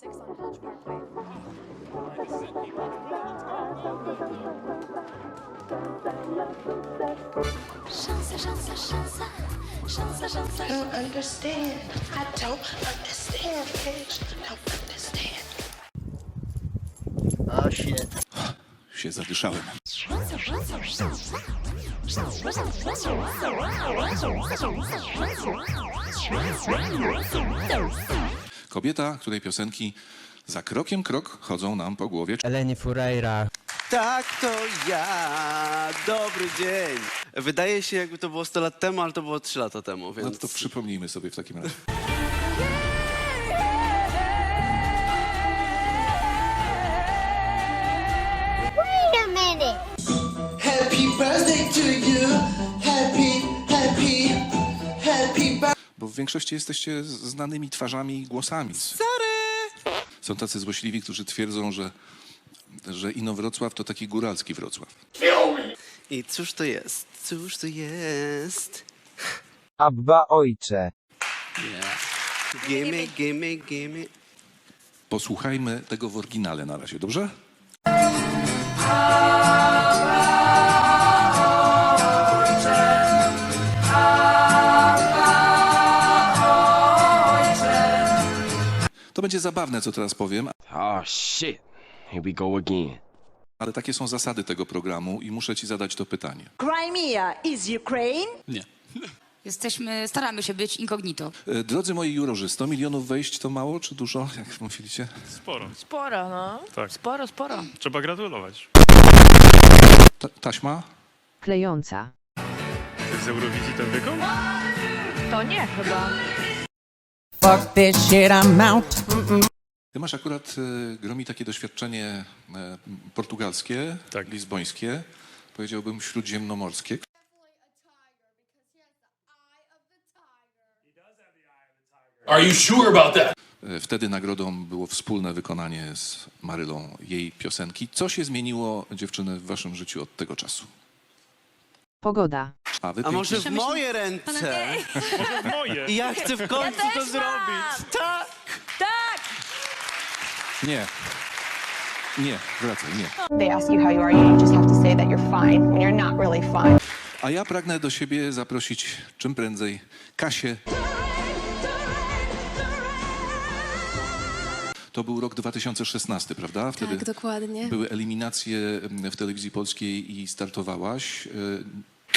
6 on Hedge Parkway. Szansa, szansa, szansa, szansa, szansa. don't understand. I don't understand, bitch. Don't understand. Oh shit. Się zadyszałem. Kobieta, której piosenki za krokiem krok chodzą nam po głowie. Eleni Fureira. Tak, to ja. Dobry dzień. Wydaje się, jakby to było 100 lat temu, ale to było 3 lata temu, No więc... to przypomnijmy sobie w takim razie. Większości jesteście znanymi twarzami i głosami. Sorry! Są tacy złośliwi, którzy twierdzą, że, że Inowrocław to taki góralski Wrocław. I cóż to jest? Cóż to jest? Abba ojcze. Gimme, gimme, gimme. Posłuchajmy tego w oryginale na razie, dobrze? To będzie zabawne, co teraz powiem, Oh shit. Here we go again. ale takie są zasady tego programu i muszę ci zadać to pytanie. Crimea is Ukraine? Nie. Jesteśmy, staramy się być incognito. E, Drodzy moi jurorzy, 100 milionów wejść to mało czy dużo, jak mówiliście? Sporo. Sporo, no. Tak. Sporo, sporo. Trzeba gratulować. Ta, taśma? Klejąca. Z Eurowizji ten wykon? To nie chyba. Fuck this shit, I'm out. Ty masz akurat, e, Gromi, takie doświadczenie e, portugalskie, Tak. lizbońskie, powiedziałbym śródziemnomorskie. Are you sure about that? E, Wtedy nagrodą było wspólne wykonanie z Marylą jej piosenki. Co się zmieniło, dziewczyny, w waszym życiu od tego czasu? Pogoda. A, wy A może w moje ręce? Może w moje. I ja chcę w końcu to też zrobić. Tak! Tak! Nie. Nie, wracaj, nie. They ask you how you are, you just have to say that you're fine when you're not really fine. A ja pragnę do siebie zaprosić czym prędzej Kasię. To był rok 2016, prawda? Wtedy Tak, dokładnie. były eliminacje mm, w telewizji polskiej i startowałaś. Y,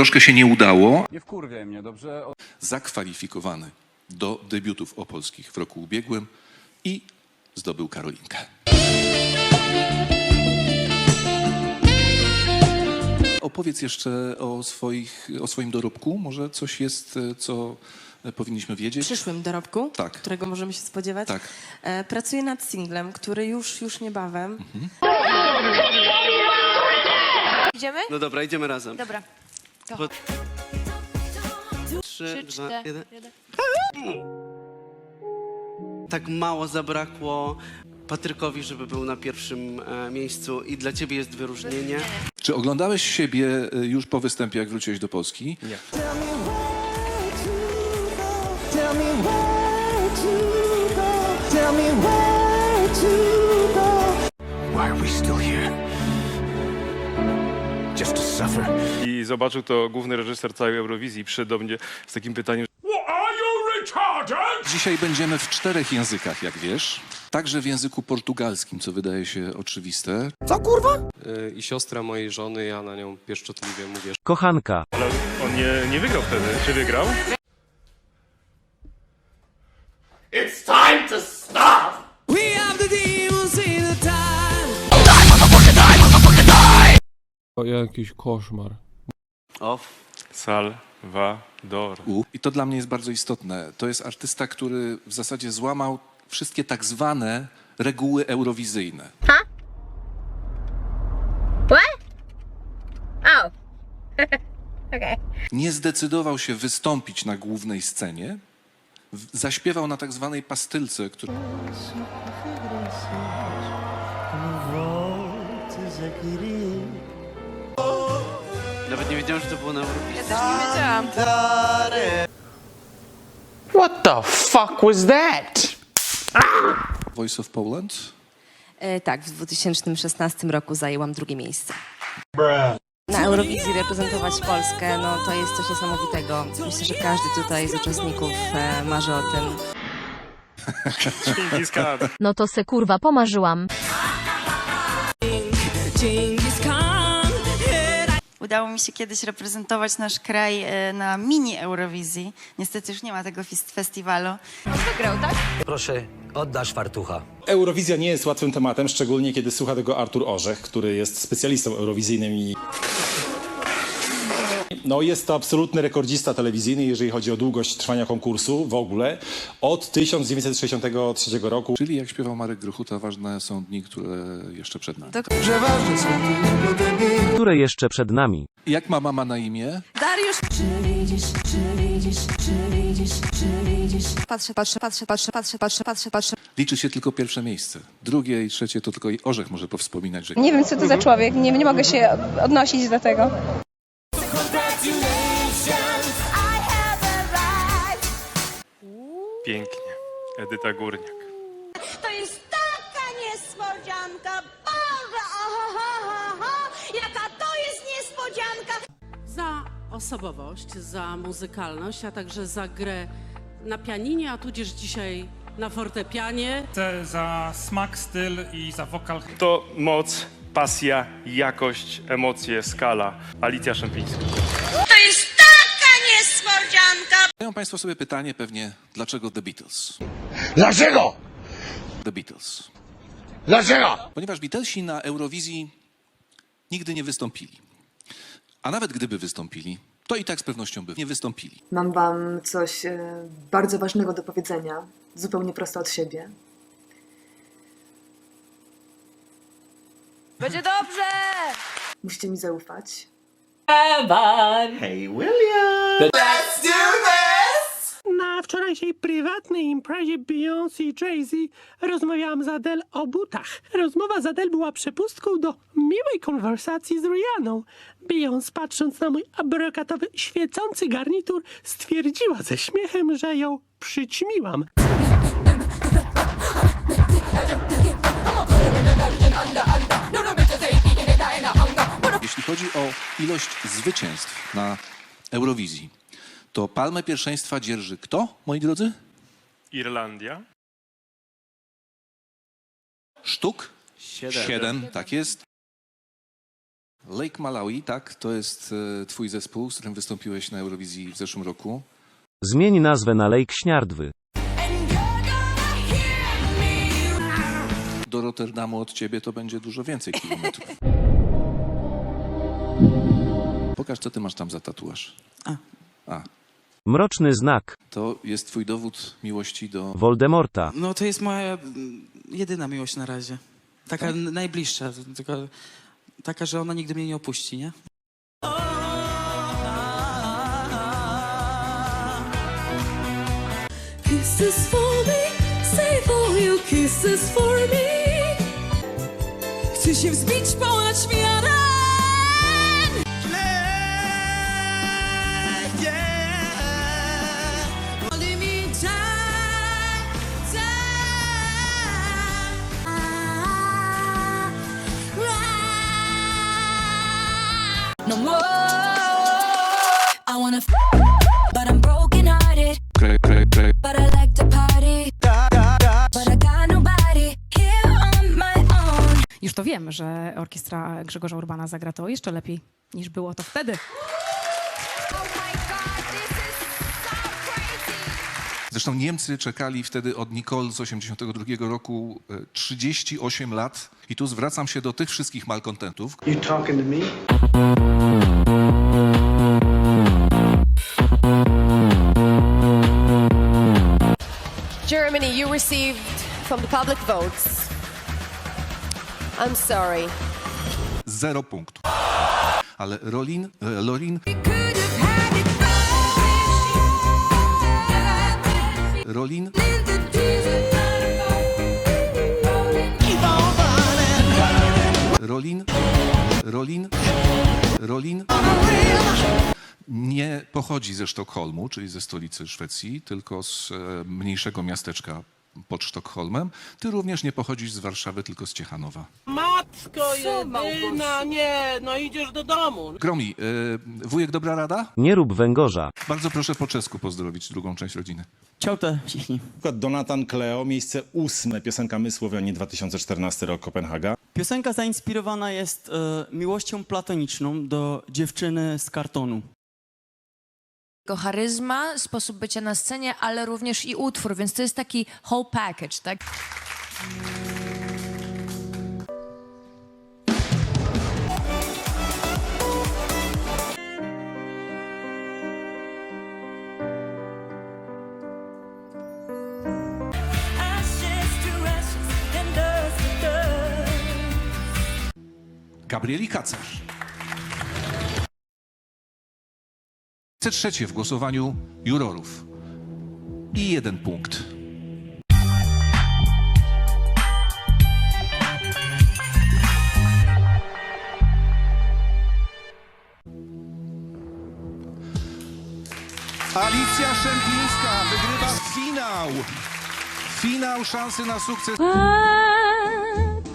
Troszkę się nie udało. Nie wkurwiaj mnie, dobrze? Zakwalifikowany do debiutów opolskich w roku ubiegłym i zdobył Karolinkę. Opowiedz jeszcze o, swoich, o swoim dorobku. Może coś jest, e, co e, powinniśmy wiedzieć? przyszłym dorobku, Tak. którego możemy się spodziewać. Tak. E, pracuję nad singlem, który już, już niebawem. Idziemy? No dobra, idziemy razem. Dobra. Po... Trzy, dwa, cztery, jeden. Tak mało zabrakło Patrykowi, żeby był na pierwszym e, miejscu i dla ciebie jest wyróżnienie. Czy oglądałeś siebie e, już po występie, jak wróciłeś do Polski? Nie. Why are we still here? Suffer? I zobaczył to główny reżyser całej Eurowizji przyszedł do mnie z takim pytaniem, Are you retarded? Dzisiaj będziemy w czterech językach, jak wiesz. Także w języku portugalskim, co wydaje się oczywiste. I siostra mojej żony, ja na nią pieszczotliwie mówię. Kochanka. ale on nie, nie wygrał wtedy. Czy wygrał? It's time to stop! O, jakiś koszmar. O, Salvador. U. I to dla mnie jest bardzo istotne. To jest artysta, który w zasadzie złamał wszystkie tak zwane reguły eurowizyjne. What? Oh. okay. Nie zdecydował się wystąpić na głównej scenie. W- Zaśpiewał na tak zwanej pastylce, która nawet nie wiedziałem, że to było na Eurowizji. Ja też nie wiedziałam. What the fuck was that? w Voice of Poland? E, tak, w 2016 roku zajęłam drugie miejsce. Na Eurowizji reprezentować Polskę, no to jest coś niesamowitego. Myślę, że każdy tutaj z uczestników e, marzy o tym. No to se kurwa pomarzyłam. Udało mi się kiedyś reprezentować nasz kraj e, na mini Eurowizji. Niestety już nie ma tego festiwalu. Wygrał, tak? Proszę, oddasz fartucha. Eurowizja nie jest łatwym tematem, szczególnie kiedy słucha tego Artur Orzech, który jest specjalistą eurowizyjnym i no, jest to absolutny rekordzista telewizyjny, jeżeli chodzi o długość trwania konkursu w ogóle. Od 1963 roku. Czyli jak śpiewał Marek Gruchuta, ważne są dni, które jeszcze przed nami. Które jeszcze przed nami? Jak ma mama na imię? Dariusz. Patrzę, patrzę, patrzę, patrzę, patrzę, patrzę, patrzę, patrzę. Liczy się tylko pierwsze miejsce. Drugie i trzecie to tylko Orzech może powspominać, że Nie wiem, co to za człowiek. Nie, nie mogę się odnosić do tego. Pięknie. Edyta Górniak. To jest taka niespodzianka! Boże, ohohoho! Jaka to jest niespodzianka! Za osobowość, za muzykalność, a także za grę na pianinie, a tudzież dzisiaj na fortepianie. Za smak, styl i za wokal. To moc, pasja, jakość, emocje, skala. Alicja Szępińska. Mają Państwo sobie pytanie pewnie, dlaczego The Beatles? Dlaczego? The Beatles. Dlaczego? Ponieważ Beatlesi na Eurowizji nigdy nie wystąpili. A nawet gdyby wystąpili, to i tak z pewnością by nie wystąpili. Mam wam coś e, bardzo ważnego do powiedzenia, zupełnie prosto od siebie. Będzie dobrze! Musicie mi zaufać. Hey William! Na wczorajszej prywatnej imprezie Beyoncé i Jay-Z rozmawiałam z Adele o butach. Rozmowa z Adele była przepustką do miłej konwersacji z Rihanną. Beyoncé, patrząc na mój abrokatowy, świecący garnitur, stwierdziła ze śmiechem, że ją przyćmiłam. Jeśli chodzi o ilość zwycięstw na Eurowizji, to palmę pierwszeństwa dzierży kto, moi drodzy? Irlandia. Sztuk? Siedem. Siedem, tak jest. Lake Malawi, tak, to jest e, twój zespół, z którym wystąpiłeś na Eurowizji w zeszłym roku. Zmień nazwę na Lake Śniardwy. Do Rotterdamu od ciebie to będzie dużo więcej kilometrów. Pokaż, co ty masz tam za tatuaż. A. A, Mroczny znak. to jest twój dowód miłości do... Voldemorta. No to jest moja mm, jedyna miłość na razie. Taka n- najbliższa, tylko taka, że ona nigdy mnie nie opuści, nie? Kisses for me, save all your kisses for me. Chcę się wzbić ponad światem. Wiem, że orkiestra Grzegorza Urbana zagra to jeszcze lepiej niż było to wtedy. Zresztą Niemcy czekali wtedy od Nicole z 82 roku e, 38 lat. I tu zwracam się do tych wszystkich malkontentów, You talking to me? Germany, you received from the public votes. I'm sorry. zero punktów. Ale Rolin, e, Lorin. Rolin. Rolin, Rolin, Rolin nie pochodzi ze Sztokholmu, czyli ze stolicy Szwecji, tylko z e, mniejszego miasteczka pod Sztokholmem. Ty również nie pochodzisz z Warszawy, tylko z Ciechanowa. Matko jedyna, nie, no idziesz do domu. Gromi, y, wujek dobra rada? Nie rób węgorza. Bardzo proszę po czesku pozdrowić drugą część rodziny. Čaute všichni. Na przykład Donatan Cleo, miejsce ósme, piosenka My Słowianie, 2014 rok, Kopenhaga. Piosenka zainspirowana jest e, miłością platoniczną do dziewczyny z kartonu. Jego charyzma, sposób bycia na scenie, ale również i utwór, więc to jest taki whole package, tak? Gabrieli Kacarz. Trzecie w głosowaniu jurorów. I jeden punkt. Alicja Szemplińska wygrywa finał. Finał szansy na sukces.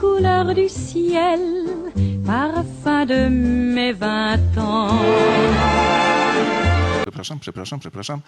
couleur du ciel, parfum de mes vingt ans. Przepraszam, przepraszam, przepraszam.